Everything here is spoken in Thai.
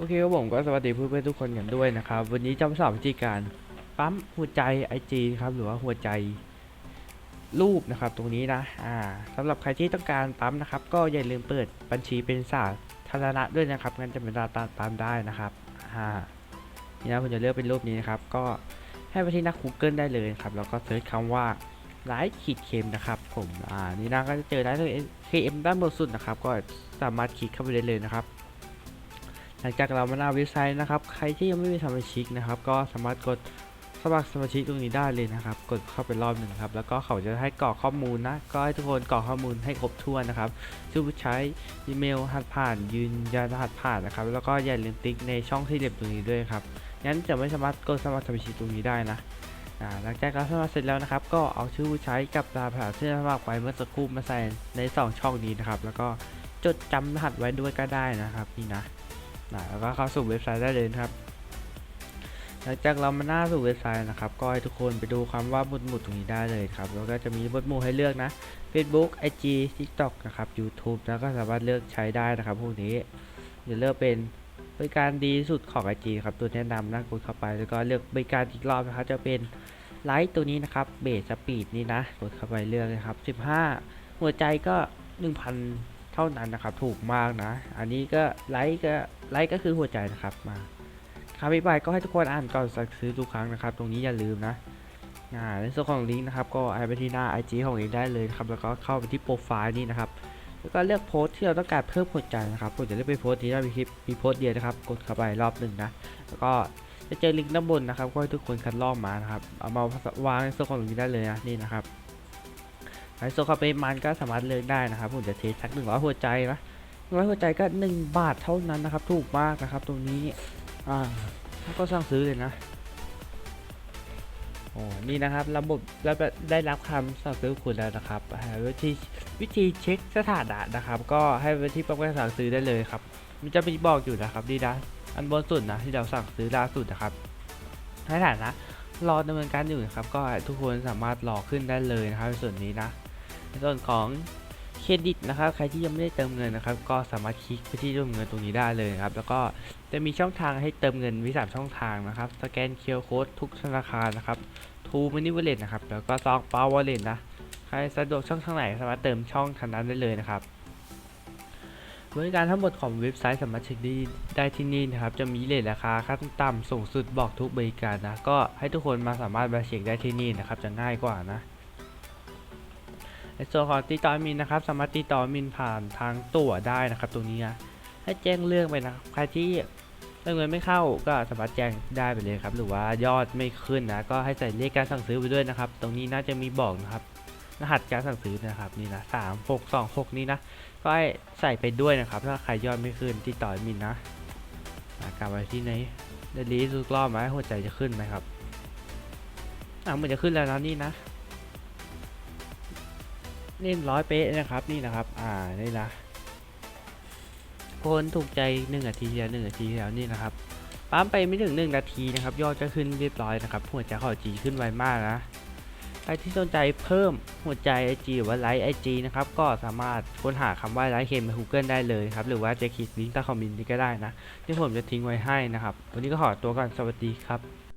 โอเคครับผมก็สวัสดีเพื่อนๆทุกคนกันด้วยนะครับ วันนี้จะมาสอนวิธีการปั๊มหัวใจ IG ครับหรือว่าหัวใจรูปนะครับตรงนี้นะอ่าสำหรับใครที่ต้องการปั๊มนะครับ ก็อย่าลืมเปิดบัญชีเป็นสาธารณะด้วยนะครับงั้นจะเป็นตาตาปั๊มได้นะครับอ่านี่นะผมจะเลือกเป็นรูปนี้นะครับ ก็ให้ไปที่นัก Google ได้เลยครับแล้วก็เซิร์ชคำว่าไลท์ขีดเค็มนะครับ ผมอ่านี่นะก็จะเจอไลท์เคเอ็มด้านบนสุดนะครับ ก็สามารถคลิกเข้าไปได้เลยนะครับ หลังจากเรามาหน้าเว็บไซต์นะครับ ใครที่ยังไม่มีสมาชิกนะครับ ก็สามารถกดสมัครสมาชิกตรงนี้ได้เลยนะครับ กดเข้าไปรอบหนึ่งครับ แล้วก็เขาจะให้กรอกข้อมูลนะ ก็ให้ทุกคนกรอกข้อมูลให้ครบถ้วนนะครับชื่อผู้ใช้อีเมลรหัสผ่าน ยืนยันรหัสผ่านนะครับ แล้วก็อย่าลืมติ๊กในช่องที่เหล็บตรงนี้ด้วยครับ งั้นจะไม่สามารถกดสมัครสมาชิกตรงนี้ได้นะหลังจากเราสมัครเสร็จแล้วนะครับ ก็เอาชื่อผู้ใช้กับรหัสผ่านที่สมัครไปเมื่อสักครู่มาใส่ในสองช่องนี้นะครับ แล้วก็จดจำรหัสไว้ด้วยก็ได้นะครับนี่นะ นะแล้วก็เข้าสู่เว็บไซต์ได้เลยครับ หลังจากเรามาหน้าสู่เว็บไซต์นะครับ ก็ให้ทุกคนไปดูคำว่าหมุดหมุดตรงนี้ได้เลยครับ แล้วก็จะมีหมุดหมู่ให้เลือกนะ Facebook IG TikTok นะครับ YouTube แล้วก็สามารถเลือกใช้ได้นะครับพวกนี้จะเลือกเป็นบริการดีสุดของ IG ครับ ตัวแนะนำนะกดเข้าไปแล้วก็เลือกบริการอีกรอบนะครับ จะเป็นไลท์ตัวนี้นะครับ เบสสปีดนี่นะ กดเข้าไปเลือกเลยครับ 15 หัวใจก็ 1,000 เท่านั้นนะครับ ถูกมากนะ อันนี้ก็ไลท์ก็ ไลท์ก็คือหัวใจนะครับมาคำอธิบายก็ให้ทุกคนอ่านก่อนสั่งซื้อทุกครั้งนะครับ ตรงนี้อย่าลืมนะอ่าในส่วนของลิงก์นะครับก็ไปที่หน้า IG ของเองได้เลยนะครับแล้วก็เข้าไปที่โปรไฟล์นี้นะครับแล้วก็เลือกโพสต์ที่เราต้องการเพิ่มหัวใจนะครับผมจะเลือกไปโพสต์นี้นะมีคลิปมีโพสต์เดียวนะครับ กดเข้าไปรอบหนึ่งนะแล้วก็จะเจอลิงก์ด้านบนนะครับก็ให้ทุกคนคัดลอกมานะครับเอามาวางในส่วนของลิงก์ได้เลยนะนี่นะครับไอโซคาเปมันก็สามารถเลือกได้นะครับผมจะเทสักหนึ่งร้อยหัวใจนะ ร้อยหัวใจก็หนึ่งบาทเท่านั้นนะครับ ถูกมากนะครับตรงนี้ อ่าก็สั่งซื้อเลยนะโอ้นี่นะครับระบบแล้วได้รับคำสั่งซื้อคุณแล้วนะครับวิธีวิธีเช็คสถานะนะครับ ก็ให้ไปที่ปั๊มการสั่งซื้อได้เลยครับ มันจะมีบอกอยู่นะครับดีนะอันบนสุดนะที่เราสั่งซื้อล่าสุดนะครับให้ฐานะรอดำเนินการอยู่นะครับ ก็ทุกคนสามารถรอขึ้นได้เลยนะครับในส่วนนี้นะในส่วนของ เครดิตนะครับใครที่ยังไม่ได้เติมเงินนะครับ ก็สามารถคลิกไปที่เติมเงินตรงนี้ได้เลยนะครับ แล้วก็จะมีช่องทางให้เติมเงินวิสามช่องทางนะครับ สแกนเคียร์โค้ดทุกธนาคารนะครับทูมินิวอลเล็ตนะครับ แล้วก็ซองเปาวอลเล็ตนะ ใครสะดวกช่องทางไหนสามารถเติมช่องทางนั้นได้เลยนะครับบริการทั้งหมดของเว็บไซต์สามารถเช็คได้ได้ที่นี่นะครับ จะมีเลทราคาขั้นต่ำสูงสุดบอกทุกบริการนะ ก็ให้ทุกคนมาสามารถมาเช็คได้ที่นี่นะครับ จะง่ายกว่านะ ในส่วนของติดต่อมินนะครับ สามารถติดต่อมินผ่านทางตั๋วได้นะครับ ตรงนี้นะให้แจ้งเรื่องไปนะคใครที่เงินไม่เข้าก็สามารถแจ้งได้ไปเลยครับ หรือว่ายอดไม่ขึ้นนะก็ให้ใส่เลขการสั่งซื้อไปด้วยนะครับ ตรงนี้น่าจะมีบอกนะครับรหัสการสั่งซื้อนะครับนี่นะสามหกสองหกนี่นะก็ให้ใส่ไปด้วยนะครับ ถ้าใครยอดไม่ขึ้นติดต่อมินนะอะกลับไปที่ไหนเดลีทุกรอบไหมหัวใจจะขึ้นไหมครับอะมันจะขึ้นแล้วนะนี่นะ นี่ร้อยเป๊ะนะครับนี่นะครับ อ่านี่นะคนถูกใจหนึ่งนาทีแล้วหนึ่งนาทีแล้วนี่นะครับปั๊มไปไม่ถึงหนึ่งนาทีนะครับ ยอดจะขึ้นเรียบร้อยนะครับหัวใจขอจีขึ้นไวมากนะใครที่สนใจเพิ่มหัวใจ IG หรือว่าไลค์ IG นะครับก็สามารถค้นหาคำว่าไลค์เคมใน Google ได้เลยครับ หรือว่าจะคลิกลิงก์ใต้คอมเมนต์นี้ก็ได้นะที่ผมจะทิ้งไว้ให้นะครับ วันนี้ก็ขอตัวก่อนสวัสดีครับ